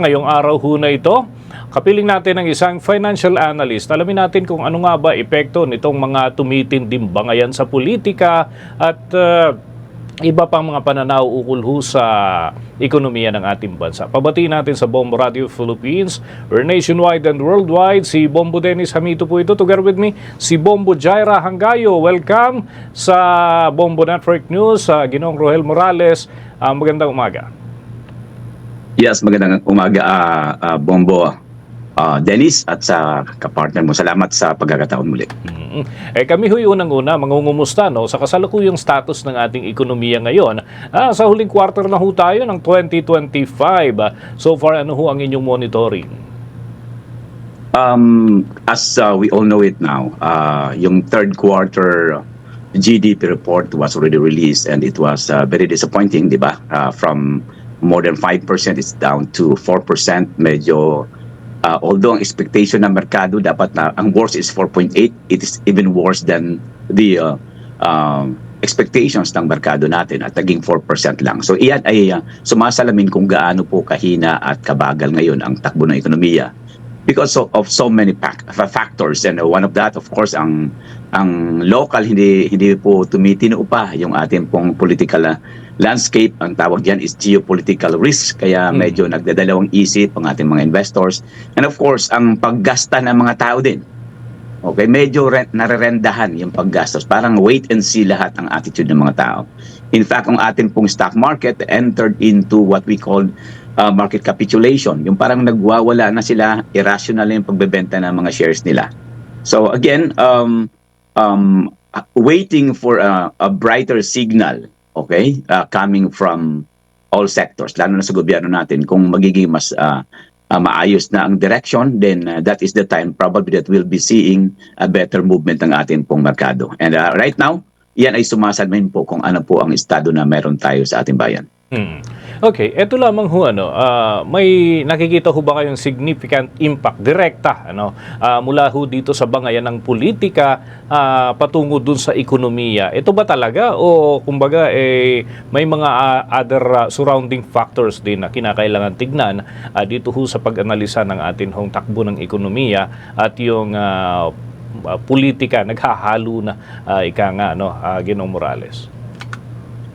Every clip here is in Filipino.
Ngayong araw ho na ito, kapiling natin ng isang financial analyst. Alamin natin kung ano nga ba epekto nitong mga tumitinding bangayan sa politika at uh, iba pang mga pananaw ukol ho sa ekonomiya ng ating bansa. Pabatiin natin sa Bombo Radio Philippines, we're nationwide and worldwide. Si Bombo Dennis Hamito po ito. Together with me, si Bombo Jaira Hangayo. Welcome sa Bombo Network News, sa Ginong Rohel Morales. Ah, magandang umaga. Yes, magandang umaga, ah, ah, Bombo ah, Dennis at sa kapartner mo. Salamat sa pagkakataon muli. Mm. Eh kami huy unang-una mangungumusta no sa kasalukuyang status ng ating ekonomiya ngayon. Ah, sa huling quarter na ho tayo ng 2025. Ah, So far ano ho ang inyong monitoring? Um, as ah, we all know it now, ah, yung third quarter GDP report was already released and it was ah, very disappointing, di ba? Ah, from more than 5% it's down to 4%. Medyo ah, although ang expectation ng merkado dapat na ang worst is 4.8, it is even worse than the ah, um, expectations ng merkado natin at naging 4% lang. So iyan ay ah, sumasalamin kung gaano po kahina at kabagal ngayon ang takbo ng ekonomiya because of, of so many pac- fa- factors and uh, one of that of course ang ang local hindi hindi po tumitino pa yung ating pong political uh, landscape ang tawag diyan is geopolitical risk kaya Mm. medyo nagdadalawang isip ang ating mga investors and of course ang paggasta ng mga tao din Okay, medyo re- narerendahan yung paggastos. Parang wait and see lahat ang attitude ng mga tao. In fact, ang ating pong stock market entered into what we call uh, market capitulation. Yung parang nagwawala na sila, irrational na yung pagbebenta ng mga shares nila. So again, um, um, waiting for a, a brighter signal, okay, uh, coming from all sectors, lalo na sa gobyerno natin, kung magiging mas uh, uh, maayos na ang direction, then uh, that is the time probably that we'll be seeing a better movement ng ating pong merkado. And uh, right now, yan ay sumasalamin po kung ano po ang estado na meron tayo sa ating bayan. Hmm. Okay, eto lamang ho ano, ah, may nakikita ho ba kayong significant impact direkta ano ah, mula ho dito sa bangayan ng politika ah, patungo dun sa ekonomiya. Ito ba talaga o kumbaga eh may mga ah, other ah, surrounding factors din na kinakailangan tignan ah, dito ho sa pag-analisa ng atin hong takbo ng ekonomiya at yung ah, ah, politika naghahalo na ah, ika nga no, ah, Ginong Morales.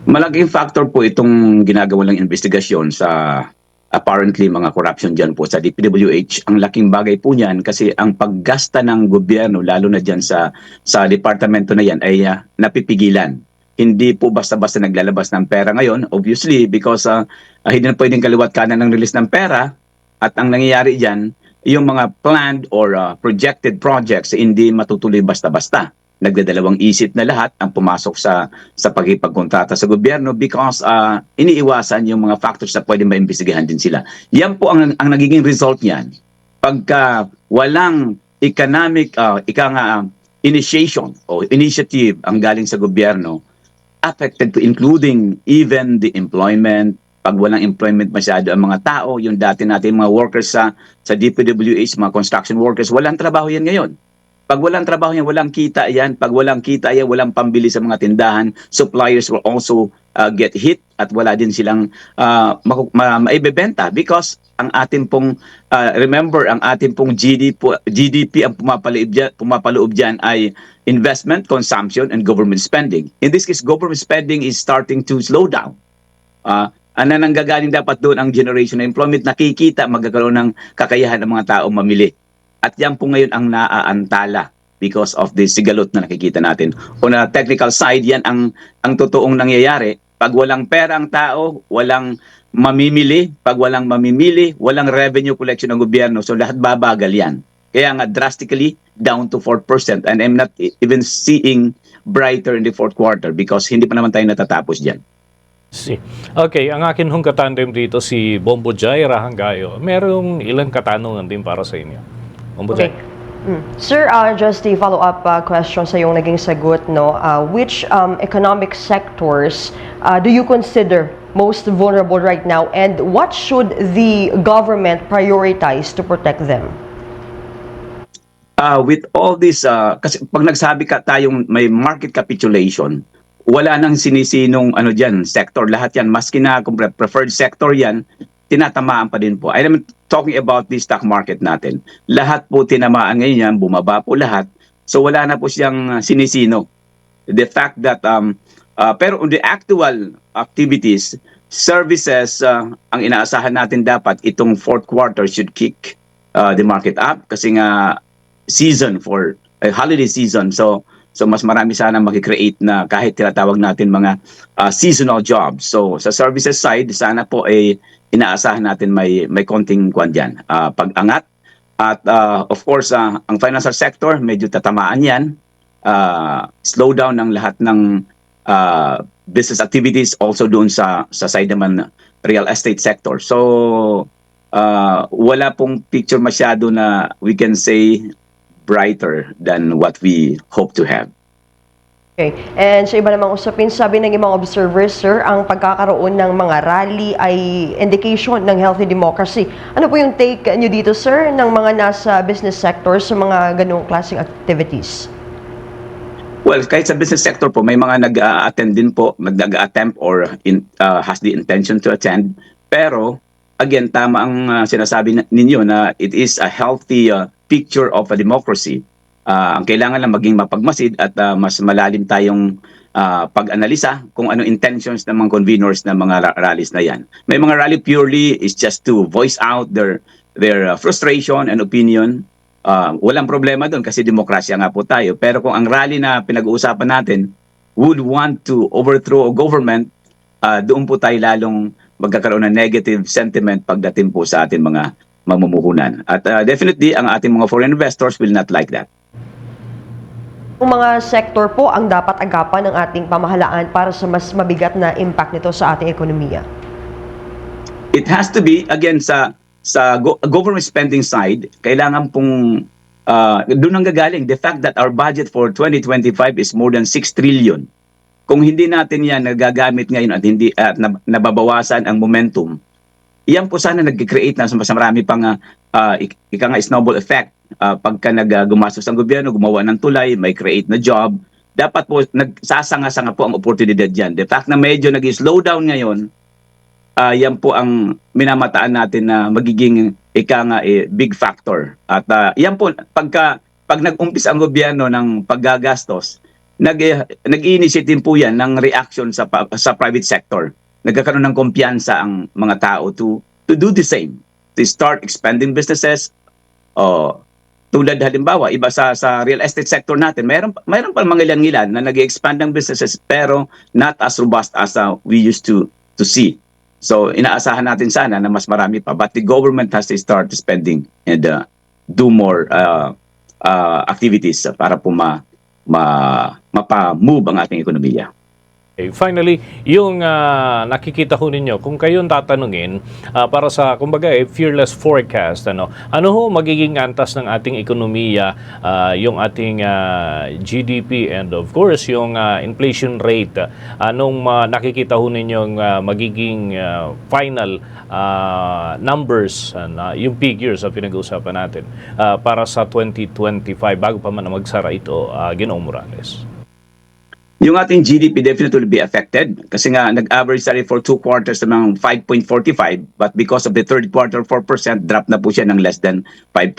Malaking factor po itong ginagawa ng investigasyon sa apparently mga corruption dyan po sa DPWH. Ang laking bagay po niyan kasi ang paggasta ng gobyerno, lalo na dyan sa, sa departamento na yan, ay ah, napipigilan. Hindi po basta-basta naglalabas ng pera ngayon, obviously, because ah, hindi na pwedeng kaliwat kanan ng release ng pera. At ang nangyayari dyan, yung mga planned or ah, projected projects, hindi matutuloy basta-basta nagdadalawang isip na lahat ang pumasok sa sa pagkipagkontrata sa gobyerno because ah, iniiwasan yung mga factors na pwede maimbestigahan din sila. Yan po ang, ang nagiging result niyan. Pagka walang economic, ah, ika nga, ah, initiation o initiative ang galing sa gobyerno, affected to including even the employment, pag walang employment masyado ang mga tao, yung dati natin mga workers sa sa DPWH, mga construction workers, walang trabaho yan ngayon. Pag walang trabaho yan, walang kita yan. Pag walang kita yan, walang pambili sa mga tindahan. Suppliers will also uh, get hit at wala din silang uh, ma- maibebenta because ang ating pong, uh, remember, ang ating pong GDP, GDP ang pumapaloob dyan, pumapaloob dyan ay investment, consumption, and government spending. In this case, government spending is starting to slow down. Uh, ang nananggagaling dapat doon ang generation ng employment, nakikita magkakaroon ng kakayahan ng mga tao mamili. At yan po ngayon ang naaantala because of the sigalot na nakikita natin. On a technical side, yan ang, ang totoong nangyayari. Pag walang pera ang tao, walang mamimili. Pag walang mamimili, walang revenue collection ng gobyerno. So lahat babagal yan. Kaya nga drastically down to 4%. And I'm not even seeing brighter in the fourth quarter because hindi pa naman tayo natatapos dyan. Okay, ang akin hong katandem dito si Bombo Jai Rahangayo. Merong ilang katanungan din para sa inyo. Bombo Okay. Mm. Sir, uh, just a follow-up uh, question sa yung naging sagot, no? Uh, which um, economic sectors uh, do you consider most vulnerable right now and what should the government prioritize to protect them? uh, with all this, uh, kasi pag nagsabi ka tayong may market capitulation, wala nang sinisinong ano diyan sector lahat yan maski na kung pre- preferred sector yan tinatamaan pa din po. I'm talking about the stock market natin. Lahat po tinamaan ngayon yan, bumaba po lahat. So wala na po siyang uh, sinisino. The fact that, um, uh, pero on the actual activities, services, uh, ang inaasahan natin dapat itong fourth quarter should kick uh, the market up kasi nga season for a holiday season. So so mas marami sana makikreate na kahit tinatawag natin mga uh, seasonal jobs. So sa services side, sana po ay inaasahan natin may may konting kwan diyan. Uh, pag-angat at uh, of course uh, ang financial sector medyo tatamaan 'yan. Uh, slowdown ng lahat ng uh, business activities also doon sa sa side naman real estate sector. So uh, wala pong picture masyado na we can say brighter than what we hope to have. Okay. And sa iba namang usapin, sabi ng ibang observers, sir, ang pagkakaroon ng mga rally ay indication ng healthy democracy. Ano po yung take nyo dito, sir, ng mga nasa business sector sa mga ganong klaseng activities? Well, kahit sa business sector po, may mga nag-attend din po, nag-attempt or in, uh, has the intention to attend. Pero, again, tama ang uh, sinasabi na- ninyo na it is a healthy uh, picture of a democracy. Uh, ang kailangan lang maging mapagmasid at uh, mas malalim tayong uh, pag-analisa kung ano intentions ng mga conveners ng mga ra- rallies na yan. May mga rally purely is just to voice out their their uh, frustration and opinion Ah, walang problema doon kasi demokrasya nga po tayo. Pero kung ang rally na pinag-uusapan natin would want to overthrow a government, ah, doon po tayo lalong magkakaroon ng negative sentiment pagdating po sa ating mga mamumuhunan. At ah, definitely, ang ating mga foreign investors will not like that. Kung mga sector po ang dapat agapan ng ating pamahalaan para sa mas mabigat na impact nito sa ating ekonomiya? It has to be, again, sa sa go- government spending side, kailangan pong ah, doon ang gagaling. The fact that our budget for 2025 is more than 6 trillion. Kung hindi natin yan nagagamit ngayon at hindi at nab- nababawasan ang momentum, iyan po sana nag-create na sa mas marami pang uh, ik- ika nga snowball effect. Ah, pagka nag-gumastos ang gobyerno, gumawa ng tulay, may create na job, dapat po nagsasanga-sanga po ang oportunidad dyan. The fact na medyo nag-slow down ngayon, ah yan po ang minamataan natin na magiging ika nga eh, big factor. At ah, yan po, pagka, pag nag-umpis ang gobyerno ng paggagastos, nag, eh, nag-initiate din po yan ng reaction sa, sa private sector. Nagkakaroon ng kumpiyansa ang mga tao to, to do the same. To start expanding businesses. Oh, tulad halimbawa, iba sa sa real estate sector natin, mayroon mayroon pa mga ilan-ilan na nag-expand ng businesses pero not as robust as uh, we used to to see. So inaasahan natin sana na mas marami pa but the government has to start spending and uh, do more uh, uh, activities para po ma, ma mapa-move ang ating ekonomiya. Okay, finally, yung ah, nakikita ho ninyo, kung kayong tatanungin ah, para sa, kumbaga, eh, fearless forecast, ano, ano ho magiging antas ng ating ekonomiya, ah, yung ating ah, GDP and of course, yung ah, inflation rate, anong ah, nakikita ho ninyong ah, magiging ah, final ah, numbers, ano, yung figures na pinag-uusapan natin ah, para sa 2025 bago pa man magsara ito, ah, Ginoong Morales? Yung ating GDP definitely will be affected kasi nga nag-average tayo for two quarters ng 5.45 but because of the third quarter 4% drop na po siya ng less than 5%.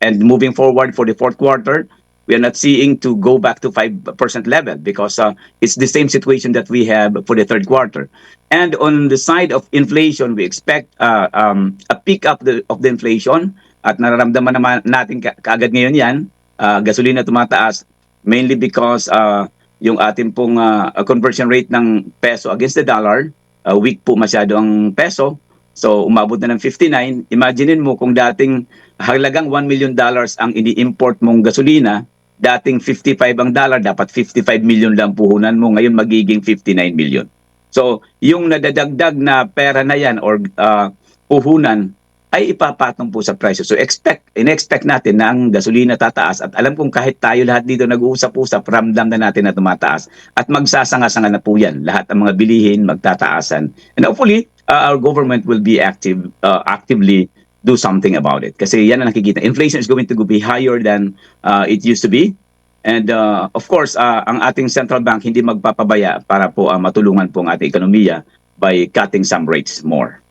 And moving forward for the fourth quarter, we are not seeing to go back to 5% level because uh, it's the same situation that we have for the third quarter. And on the side of inflation, we expect uh, um, a pick up the, of the inflation at nararamdaman naman natin ka- kaagad ngayon yan, uh, gasolina tumataas mainly because uh, yung ating pong uh, conversion rate ng peso against the dollar, uh, weak po masyado ang peso. So umabot na ng 59. Imaginein mo kung dating halagang 1 million dollars ang ini-import mong gasolina, dating 55 ang dollar, dapat 55 million lang puhunan mo, ngayon magiging 59 million. So yung nadadagdag na pera na yan or uh, puhunan ay ipapatong po sa presyo. So expect, in-expect natin na ang gasolina tataas at alam kong kahit tayo lahat dito nag-uusap-usap, ramdam na natin na tumataas at magsasanga-sanga na po yan. Lahat ng mga bilihin magtataasan. And hopefully, uh, our government will be active, uh, actively do something about it. Kasi yan ang nakikita. Inflation is going to be higher than uh, it used to be. And uh, of course, uh, ang ating central bank hindi magpapabaya para po uh, matulungan po ang ating ekonomiya by cutting some rates more.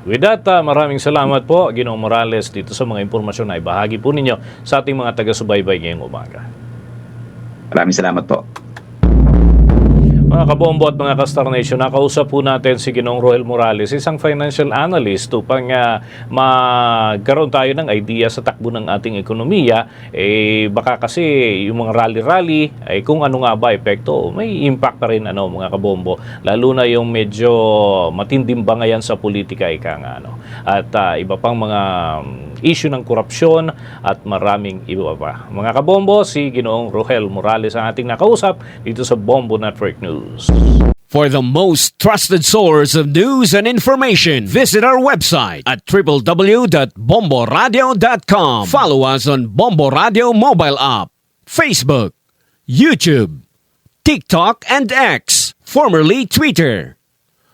With that, ah, maraming salamat po, Ginoong Morales, dito sa mga impormasyon na ibahagi po ninyo sa ating mga taga-subaybay ngayong umaga. Maraming salamat po. Mga kabombo at mga Kastar Nation, nakausap po natin si Ginong Roel Morales, isang financial analyst upang uh, magkaroon tayo ng idea sa takbo ng ating ekonomiya. Eh, baka kasi yung mga rally-rally, ay kung ano nga ba epekto, may impact pa rin ano, mga kabombo. Lalo na yung medyo matinding bangayan sa politika, ika nga. Ano. At ah, iba pang mga um, issue ng korupsyon at maraming iba pa. Mga kabombo, si Ginoong Roel Morales ang ating nakausap dito sa Bombo Network News. For the most trusted source of news and information, visit our website at www.bomboradio.com. Follow us on Bombo Radio mobile app, Facebook, YouTube, TikTok, and X, formerly Twitter.